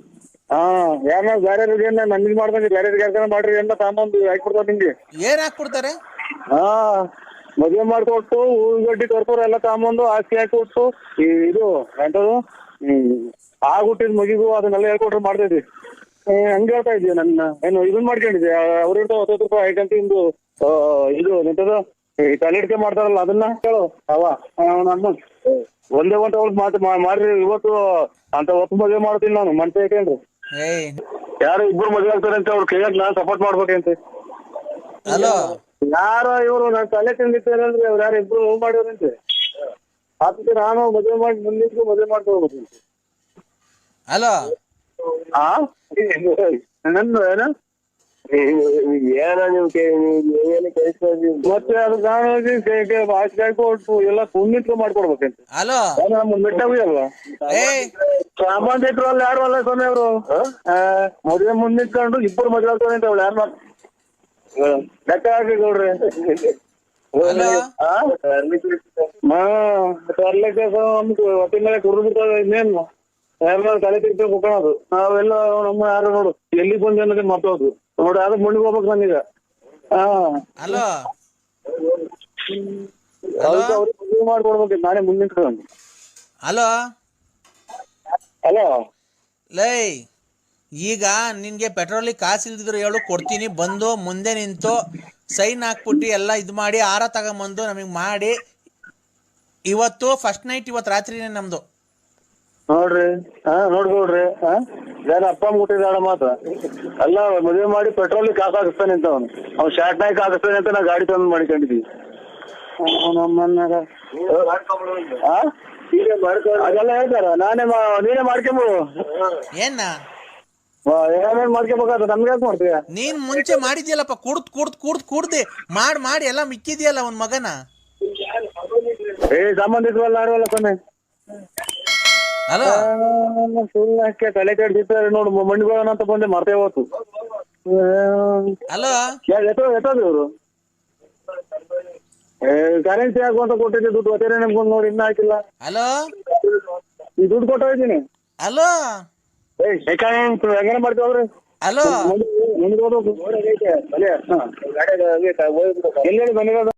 ಹಾ ಯಾರನ್ನ ಬೇರೆ ನನ್ಗೆ ಮಾಡ್ದಂಗೆ ಬೇರೆ ಯಾರ್ಗಾರ ಮಾಡ್ರಿ ಎಲ್ಲ ತಗೊಂಬಂದು ಹಾಕ್ಬಿಡ್ತಾರೆ ನಿಂಗೆ ಏನ್ ಹಾಕ್ಬಿಡ್ತಾರೆ ಹಾ ಮದುವೆ ಮಾಡ್ಕೊಟ್ಟು ಹೂಗಡ್ಡಿ ಕರ್ಪೂರ ಎಲ್ಲ ತಗೊಂಬಂದು ಆಸ್ತಿ ಹಾಕೊಟ್ಟು ಈ ಇದು ಎಂತದು ಹ್ಮ್ ಆಗ್ಬಿಟ್ಟಿದ್ ಮಗಿಗೂ ಅದನ್ನೆಲ್ಲ ಹೇಳ್ಕೊಟ್ರೆ ಮಾಡ್ತಿದ್ವಿ ಹಂಗ ಹೇಳ್ತಾ ಇದೀವಿ ನನ್ನ ಏನು ಇದನ್ ಮಾಡ್ಕೊಂಡಿದ್ದೆ ಅವ್ರ ಹತ್ತು ರೂಪಾಯಿ ಹಾಕಂತ ಇಂದು ಇದು ಎಂತದು ತಲೆಡ್ಕೆ ಮಾಡ್ತಾರಲ್ಲ ಅದನ್ನ ಹೇಳು ಅವ ನಮ್ಮ ಒಂದೇ ಗಂಟೆ ಒಳಗೆ ಮಾತು ಮಾಡ್ರಿ ಇವತ್ತು ಅಂತ ಒಪ್ಪು ಮದುವೆ ಮಾಡ್ತೀನಿ ನಾನು ಮನ್ಸೆ ಏಯ್. ಯಾರು ಇಬ್ರು ಮದುವೆ ಆಗ್ತಾರೆ ಅಂತ ಅವ್ರು ಕೈಯಾಗ ನಾನ್ ಸಪೋರ್ಟ್ ಮಾಡ್ಬೇಕಂತ ಯಾರೋ ಇವರು ನಾನು ತಲೆ ತಿಂದಿದ್ದಾರೆ ಅಂದ್ರೆ ಅವ್ರು ಯಾರು ಇಬ್ರು ಹೂ ಮಾಡಿದ್ರಂತೆ ಅದಕ್ಕೆ ನಾನು ಮದುವೆ ಮಾಡಿ ಮುಂದಿದ್ದು ಮದುವೆ ಮಾಡ್ಕೋಬೇಕು ಹಲೋ. ಹಾ ನನ್ನ ಏನ? ಏನ ನೀವು ಮತ್ತೆ ಅದು ನಾನು ಆಚೆ ಕೊಟ್ಟು ಎಲ್ಲ ಪುಣ್ಯಕ್ಕೆ ಮಾಡ್ಕೊಡ್ಬೇಕಂತ. ಹಲೋ? ಅಲ್ವಾ? ಏಯ್ ಸಾಮಾನ್ಯರು ಅಲ್ಲಿ ಯಾರು ಅಲ್ಲ ಸ್ವಾಮಿ ಅವರು? ಮದುವೆ ಮುಂದಿಟ್ಕೊಂಡು ಇಬ್ಬರು ಮದುವೆ ಆಗ್ತಾನೆ ಅಂತ ಅವಳು ಯಾರು ಲೆಕ್ಕ ಹಾಕಿ ನೋಡ್ರಿ ಹಾ ತರ್ಲಿಕ್ಕೆ ಹೊತ್ತಿನ ಮೇಲೆ ಕುಡಿದು ಬಿಡ್ತಾವೆ ಇನ್ನೇನು? ಯಾರು ತಲೆ ತಿರ್ತಿ ಕುಕೊಳ್ಳೋದು ನಾವೆಲ್ಲ ನಮ್ಮ ಯಾರು ನೋಡು ಎಲ್ಲಿ ಬಂದ್ ಅನ್ನೋದೇ ಮತ್ತೋದು ನೋಡಿ ಅದು ಮುಣಿಗೆ ಹೋಗ್ಬೇಕು ನನಗ ಹಲೋ. ಅವ್ರಿಗೆ ಮಾಡ್ಕೊಡ್ಬೇಕು ನಾನೇ ಹಲೋ. ಹಲೋ. ಲೈ ಈಗ ನಿನ್ಗೆ ಪೆಟ್ರೋಲಿಗೆ ಕಾಸು ಇಲ್ದಿದ್ರು ಹೇಳು ಕೊಡ್ತೀನಿ. ಬಂದು ಮುಂದೆ ನಿಂತು ಸೈನ್ ಹಾಕ್ಬಿಟ್ಟು ಎಲ್ಲ ಇದು ಮಾಡಿ ಆರ ತಗೊಂಬಂದು ನಮಗೆ ಮಾಡಿ. ಇವತ್ತು ಫಸ್ಟ್ ನೈಟ್ ಇವತ್ತು ರಾತ್ರಿನೇ ನಮ್ದು. ನೋಡ್ರಿ ಹಾ ನೋಡ್ಕೊಳ್ರಿ ಹಾ? ಯಾರ ಅಪ್ಪ ಅಮ್ಮ ಮಾತ್ರ. ಮಾತ ಅಲ್ಲ ಮದುವೆ ಮಾಡಿ ಪೆಟ್ರೋಲ್ ಕಾಸು ಹಾಕಿಸ್ತಾನೆ ಅಂತ ಅವನು ಅವ್ನು ಶಾರ್ಟ್ ನಾಯ್ಕ ಹಾಕಿಸ್ತಾನೆ ಅಂತ ನಾ ಗಾಡಿ ತಂದು ಮಾಡಿಕೊಂಡಿದ್ವಿ. ಅದೆಲ್ಲ ಹೇಳ್ತಾರ ನಾನೇ ಮಾ- ನೀನೇ ಮಾಡ್ಕೊಂಬೋದು ಏನ? ಏನೇನ್ ಮಾಡ್ಕೊಬೇಕಾದ್ರೆ ನಮ್ಗೆ ಯಾಕೆ ಮಾಡ್ತೀಯ? ನೀನ್ ಮುಂಚೆ ಮಾಡಿದ್ಯಲ್ಲಪ್ಪ ಕುಡ್ದ್ ಕುಡ್ದ್ ಕುಡ್ದ್ ಕುಡ್ದೆ. ಮಾಡಿ ಮಾಡಿ ಎಲ್ಲ ಮಿಕ್ಕಿದ್ಯಲ್ಲ ಅವನ್ ಮಗನ? ಏ ಸಂಬಂಧಿಕರಲ್ಲ ಯಾರಲ್ಲ ಕೊನೆ ಹಲೋ ಸುಳ್ಳಕ್ಕೆ ತಲೆ ನೋಡಿ ನೋಡು ಮಂಡಿಗೋಣ ಅಂತ ಬಂದೆ ಮರ್ತೇ ಹೋತು ಹಲೋ ಎತ್ತೋ ಎತ್ತೋದು ಇವರು? ಕರೆನ್ಸಿ ಹಾಕು ಅಂತ ಕೊಟ್ಟಿದ್ದೆ ದುಡ್ಡು ಅದೇ ನಮ್ಗೊಂದು ನೋಡಿ ಇನ್ನ ಹಾಕಿಲ್ಲ. ಹಲೋ ಈ ದುಡ್ಡು ಕೊಟ್ಟು ಹೋಗಿದ್ದೀನಿ ಹಲೋ ಏಯ್ ಹೆಂಗನೆ ಮಾಡ್ತೀವ್ರಿ ಹಲೋ ಮುಂದೆ ಹೋಗ್ಬೇಕು ಎಲ್ಲಿ ಬಂದಿರೋದು?